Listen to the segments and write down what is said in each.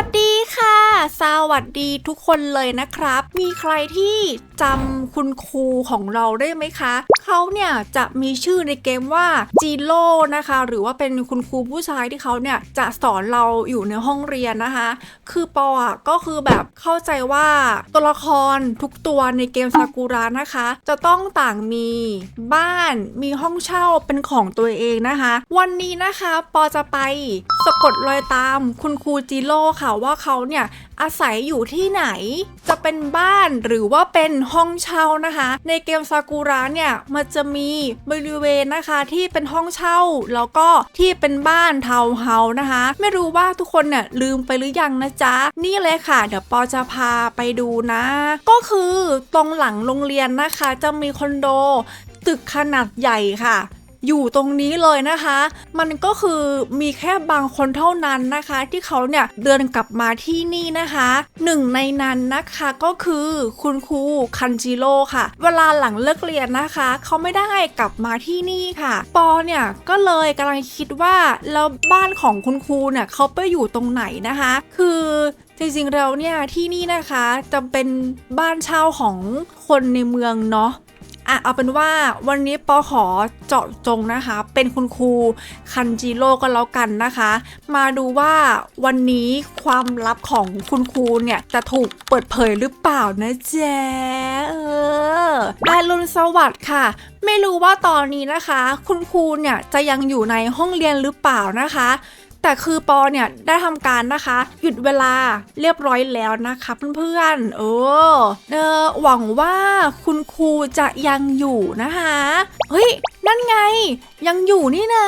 วัสดีค่ะ สวัสดีทุกคนเลยนะครับ มีใครที่จำคุณครูของเราได้ไหมคะ เขาเนี่ยจะมีชื่อในเกมว่าจีโร่นะคะ หรือว่าเป็นคุณครูผู้ชายที่เขาเนี่ยจะสอนเราอยู่ในห้องเรียนนะคะ คือปออะก็คือแบบเข้าใจว่าตัวละครทุกตัวในเกมซากุระนะคะ จะต้องต่างมีบ้านมีห้องเช่าเป็นของตัวเองนะคะ วันนี้นะคะปอจะไปสะกดรอยตามคุณครูจิโร่ค่ะว่าเขาเนี่ยอาศัยอยู่ที่ไหนจะเป็นบ้านหรือว่าเป็นห้องเช่านะคะ ในเกมซากุระเนี่ยมันจะมีบริเวณนะคะที่เป็นห้องเช่าแล้วก็ที่เป็นบ้านทาวน์เฮาส์นะคะ ไม่รู้ว่าทุกคนเนี่ยลืมไปหรือยังนะจ๊ะ นี่เลยค่ะ เดี๋ยวปอจะพาไปดูนะ ก็คือตรงหลังโรงเรียนนะคะ จะมีคอนโด ตึกขนาดใหญ่ค่ะ อยู่ตรงนี้เลยนะคะ มันก็คือมีแค่บางคนเท่านั้นนะคะ ที่เขาเนี่ยเดินกลับมาที่นี่นะคะหนึ่งในนั้นนะคะก็คือคุณครูคันจิโร่ค่ะ เวลาหลังเลิกเรียนนะคะ เขาไม่ได้กลับมาที่นี่ค่ะ ปอเนี่ยก็เลยกำลังคิดว่าแล้วบ้านของคุณครูเนี่ยเขาไปอยู่ตรงไหนนะคะ คือจริงๆแล้วเนี่ยที่นี่นะคะจะเป็นบ้านเช่าของคนในเมืองเนาะ อะเอาเป็นว่าวันนี้ปอขอเจาะจงนะคะ เป็นคุณครูคันจิโร่ก็แล้วกันนะคะ มาดูว่าวันนี้ความลับของคุณครูเนี่ย จะถูกเปิดเผยหรือเปล่านะแจ๊เออได้ลุนสวัสดิ์ค่ะไม่รู้ว่าตอนนี้นะคะ คุณครูเนี่ยจะยังอยู่ในห้องเรียนหรือเปล่านะคะ แต่คือปอเนี่ยได้ทำการนะคะ หยุดเวลาเรียบร้อยแล้วนะคะเพื่อนๆเออเออหวังว่าคุณครูจะยังอยู่นะคะเฮ้ยนั่นไง ยังอยู่นี่นะ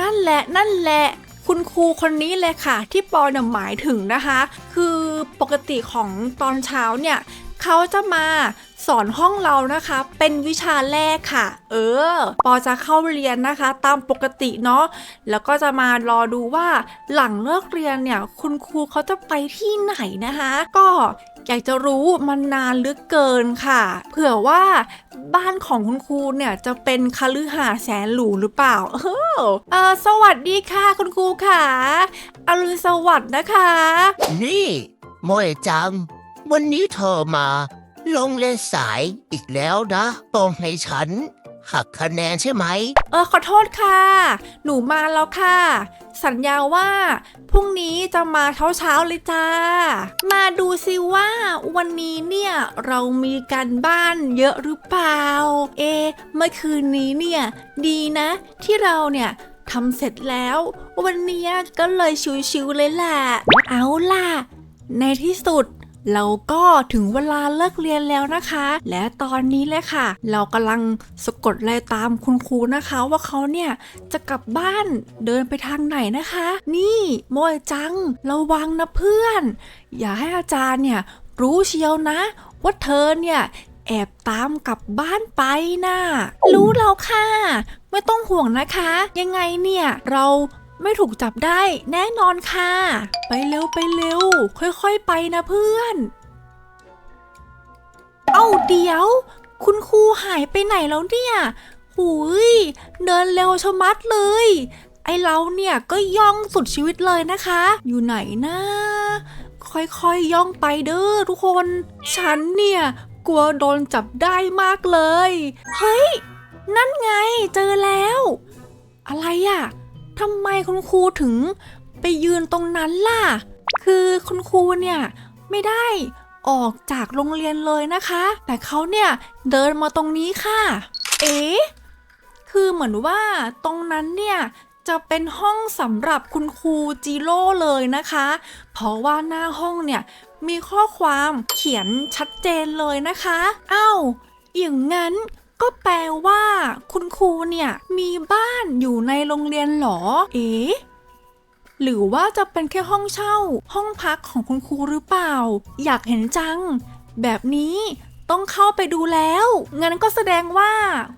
นั่นแหละนั่นแหละคุณครูคนนี้เลยค่ะ ที่ปอเนี่ยหมายถึงนะคะ คือปกติของตอนเช้าเนี่ย เขาจะมาสอนห้องเรานะคะ เป็นวิชาแรกค่ะ เออ ปอจะเข้าเรียนนะคะ ตามปกติเนาะ แล้วก็จะมารอดูว่าหลังเลิกเรียนเนี่ย คุณครูเขาจะไปที่ไหนนะคะ ก็อยากจะรู้มันนานหลือเกินค่ะ เผื่อว่าบ้านของคุณครูเนี่ยจะเป็นคฤหาสน์แสนหรูหรือเปล่า เออเออสวัสดีค่ะคุณครูค่ะอรุณสวัสดิ์นะคะ นี่โมเอะจัง วันนี้เธอมา ลงเล่นสายอีกแล้วนะต้องให้ฉัน หักคะแนนใช่ไหม เออขอโทษค่ะ หนูมาแล้วค่ะ สัญญาว่าพรุ่งนี้จะมาเช้าเช้าๆเลยจ้า มาดูสิว่าวันนี้เนี่ยเรามีการบ้านเยอะหรือเปล่า เอะเมื่อคืนนี้เนี่ยดีนะ ที่เราเนี่ยทำเสร็จแล้ว วันเนี้ยก็เลยชิวๆเลยแหละ เอาล่ะ ในที่สุด เราก็ถึงเวลาเลิกเรียนแล้วนะคะ และตอนนี้เลยค่ะ เรากำลังสะกดรอยตามคุณครูนะคะ ว่าเขาเนี่ยจะกลับบ้านเดินไปทางไหนนะคะ นี่โมยจังระวังนะเพื่อน อย่าให้อาจารย์เนี่ยรู้เชียวนะ ว่าเธอเนี่ยแอบตามกลับบ้านไปนะ่ะรู้แล้วค่ะ ไม่ต้องห่วงนะคะ ยังไงเนี่ยเรา ไม่ถูกจับได้ แน่นอนค่ะ ไปเร็วไปเร็ว ค่อยๆไปนะเพื่อน เอ้าเดี๋ยว คุณครูหายไปไหนแล้วเนี่ยหุยเดินเร็วชะมัดเลย ไอเราเนี่ยก็ย่องสุดชีวิตเลยนะคะ อยู่ไหนนะค่อยๆย่องไปเด้อทุกคน ฉันเนี่ย กลัวโดนจับได้มากเลย เฮ้ย นั่นไงเจอแล้ว อะไรอะ ทำไมคุณครูถึงไปยืนตรงนั้นล่ะ คือคุณครูเนี่ยไม่ได้ออกจากโรงเรียนเลยนะคะ แต่เขาเนี่ยเดินมาตรงนี้ค่ะ เอ๊ะคือเหมือนว่าตรงนั้นเนี่ยจะเป็นห้องสำหรับคุณครูจิโร่เลยนะคะ เพราะว่าหน้าห้องเนี่ยมีข้อความเขียนชัดเจนเลยนะคะ เอ้าอย่างนั้น ก็แปลว่า คุณครูเนี่ย มีบ้านอยู่ในโรงเรียนหรอ เอ๊ะหรือว่าจะเป็นแค่ห้องเช่า ห้องพักของคุณครูหรือเปล่า อยากเห็นจัง แบบนี้ต้องเข้าไปดูแล้ว งั้นก็แสดงว่า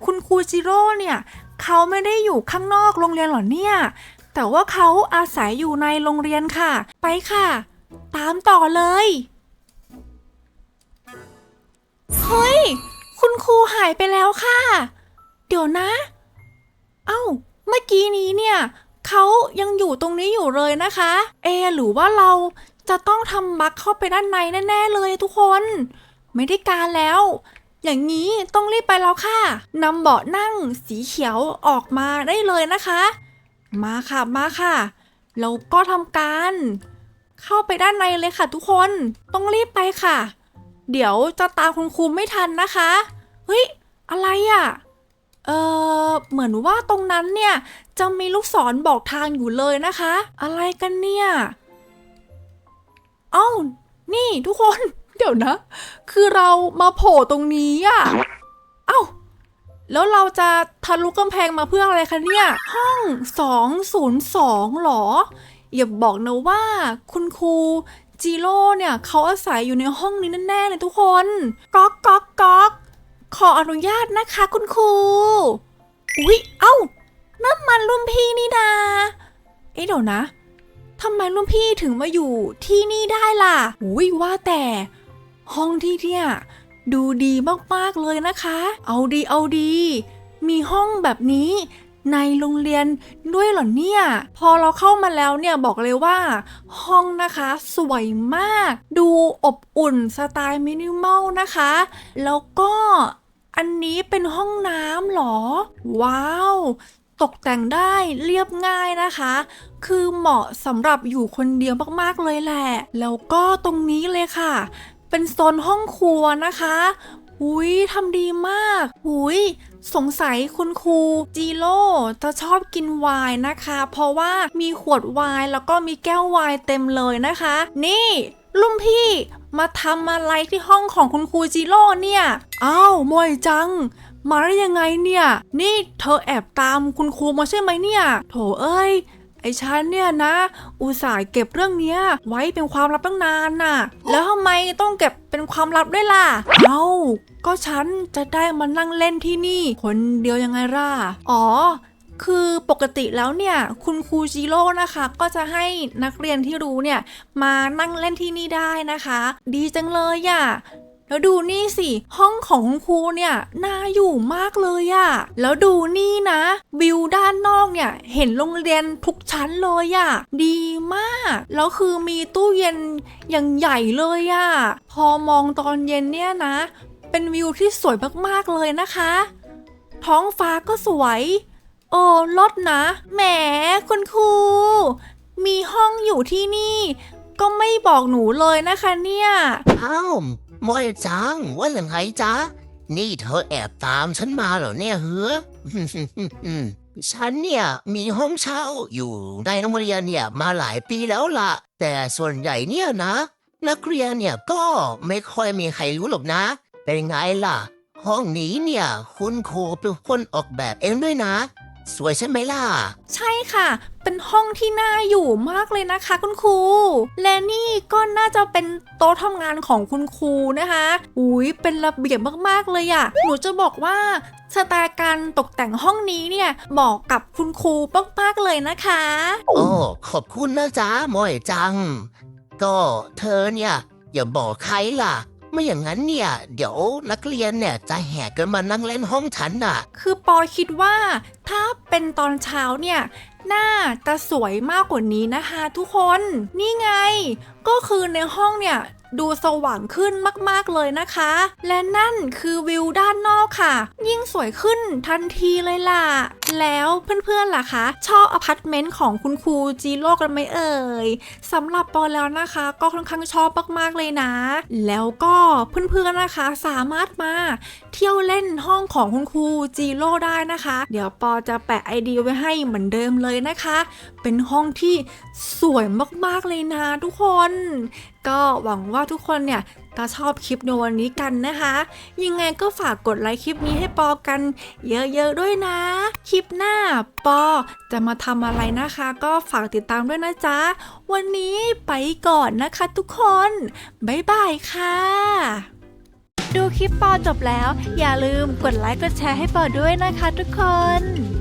คุณครูจิโร่เนี่ยเขาไม่ได้อยู่ข้างนอกโรงเรียนหรอเนี่ย แต่ว่าเขาอาศัยอยู่ในโรงเรียนค่ะ ไปค่ะ ตามต่อเลย เฮ้ย คุณครูหายไปแล้วค่ะ เดี๋ยวนะ เอ้า เมื่อกี้นี้เนี่ยเขายังอยู่ตรงนี้อยู่เลยนะคะ เอ หรือว่าเราจะต้องทำบั๊กเข้าไปด้านในแน่ ๆ เลยทุกคน ไม่ได้การแล้ว อย่างนี้ต้องรีบไปแล้วค่ะนำเบาะนั่งสีเขียวออกมาได้เลยนะคะ มาค่ะมาค่ะเราก็ทำการ เข้าไปด้านในเลยค่ะทุกคน ต้องรีบไปค่ะ เดี๋ยวจะตามคุณครูไม่ทันนะคะ เฮ้ย อะไรอะ่ะ เออเหมือนว่าตรงนั้นเนี่ย จะมีลูกศรบอกทางอยู่เลยนะคะ อะไรกันเนี่ยเอ้านี่ทุกคน เดี๋ยวนะ คือเรามาโผล่ตรงนี้อะเอ้า แล้วเราจะทะลุกำแพงมาเพื่ออะไรคะเนี่ย ห้อง 202หรอ อย่าบอกนะว่าคุณครู จีโร่เนี่ยเขาอาศัยอยู่ในห้องนี้แน่ๆเลยทุกคนก๊อกก๊อกก๊อกขออนุญาตนะคะคุณครูอุ๊ยเอ้านั่นมันรุ่นพี่นี่นาเอ๊ะเดี๋ยวนะทำไมรุ่นพี่ถึงมาอยู่ที่นี่ได้ล่ะอุ๊ยว่าแต่ ห้องที่เนี่ยดูดีมากๆเลยนะคะ เอาดีเอาดี มีห้องแบบนี้ ในโรงเรียนด้วยเหรอเนี่ย พอเราเข้ามาแล้วเนี่ยบอกเลยว่า ห้องนะคะสวยมาก ดูอบอุ่นสไตล์มินิมอลนะคะ แล้วก็อันนี้เป็นห้องน้ำเหรอ ว้าว ตกแต่งได้เรียบง่ายนะคะ คือเหมาะสำหรับอยู่คนเดียวมากๆเลยแหละ แล้วก็ตรงนี้เลยค่ะ เป็นโซนห้องครัวนะคะ หุยทำดีมาก หุย สงสัยคุณครูจีโร่จะชอบกินไวน์นะคะ เพราะว่ามีขวดไวน์แล้วก็มีแก้วไวน์เต็มเลยนะคะ นี่ลุงพี่มาทำอะไรที่ห้องของคุณครูจีโร่เนี่ยอ้าวมวยจัง มาได้ยังไงเนี่ย นี่เธอแอบตามคุณครูมาใช่ไหมเนี่ย โถเอ้ย ไอ้ฉันเนี่ยนะ อุตส่าห์เก็บเรื่องเนี้ยไว้เป็นความลับตั้งนานน่ะ แล้วทำไมต้องเก็บเป็นความลับด้วยล่ะ เอ้า ก็ฉันจะได้มานั่งเล่นที่นี่ คนเดียวยังไงล่ะ อ๋อคือปกติแล้วเนี่ยคุณครูจิโร่นะคะ ก็จะให้นักเรียนที่รู้เนี่ยมานั่งเล่นที่นี่ได้นะคะ ดีจังเลยอะ่ะ แล้วดูนี่สิ ห้องของคุณครูเนี่ยน่าอยู่มากเลยอะแล้วดูนี่นะวิวด้านนอกเนี่ยเห็นโรงเรียนทุกชั้นเลยอะดีมาก แล้วคือมีตู้เย็นอย่างใหญ่เลยอะพอมองตอนเย็นเนี่ยนะ เป็นวิวที่สวยมากๆเลยนะคะ ท้องฟ้าก็สวย โอ้ลดนะ แหมคุณครู มีห้องอยู่ที่นี่ ก็ไม่บอกหนูเลยนะคะเนี่ย อ้าว มวยจังว่าอย่างไงจ๊ะ นี่เธอแอบตามฉันมาเหรอเนี่ยเฮ้อฉันเนี่ยมีห้องเช่าอยู่ในโรงเรียนเนี่ยมาหลายปีแล้วละแต่ส่วนใหญ่เนี่ยนะ นักเรียนเนี่ยก็ไม่ค่อยมีใครรู้หรอกนะ เป็นไงล่ะ ห้องนี้เนี่ยคุณครูเป็นคนออกแบบเองด้วยนะ สวยใช่ไหมล่ะ ใช่ค่ะ เป็นห้องที่น่าอยู่มากเลยนะคะคุณครู และนี่ก็น่าจะเป็นโต๊ะทำงานของคุณครูนะคะ อุ้ยเป็นระเบียบมากๆเลยอะ่ะ หนูจะบอกว่าสไตล์การตกแต่งห้องนี้เนี่ยเหมาะกับคุณครูมากๆเลยนะคะ โอ้ขอบคุณนะจ๊ะมอยจัง ก็เธอเนี่ยอย่าบอกใครล่ะ ไม่อย่างนั้นเนี่ย เดี๋ยวนักเรียนเนี่ยจะแห่กันมานั่งเล่นห้องฉันน่ะ คือปอคิดว่าถ้าเป็นตอนเช้าเนี่ยน่าจะสวยมากกว่านี้นะคะทุกคน นี่ไง ก็คือในห้องเนี่ยดูสว่างขึ้นมากๆเลยนะคะ และนั่นคือวิวด้านนอกค่ะ ยิ่งสวยขึ้นทันทีเลยล่ะแล้วเพื่อนๆล่ะคะ ชอบอพาร์ตเมนต์ของคุณครูจีโร่กันไหมเอ่ยสำหรับปอแล้วนะคะ ก็ค่อนข้างชอบมากๆเลยนะ แล้วก็เพื่อนๆนะคะสามารถมาเที่ยวเล่นห้องของคุณครูจีโร่ได้นะคะ เดี๋ยวปอจะแปะไอเดียไว้ให้เหมือนเดิมเลยนะคะ เป็นห้องที่สวยมากๆเลยนะทุกคน ก็หวังว่าทุกคนเนี่ย จะชอบคลิปในวันนี้กันนะคะ ยังไงก็ฝากกดไลค์คลิปนี้ให้ปอกัน เยอะๆด้วยนะ คลิปหน้าปอจะมาทำอะไรนะคะ ก็ฝากติดตามด้วยนะจ๊ะ วันนี้ไปก่อนนะคะทุกคน บ๊ายบายค่ะดูคลิปปอจบแล้ว อย่าลืมกดไลค์กดแชร์ให้ปอด้วยนะคะทุกคน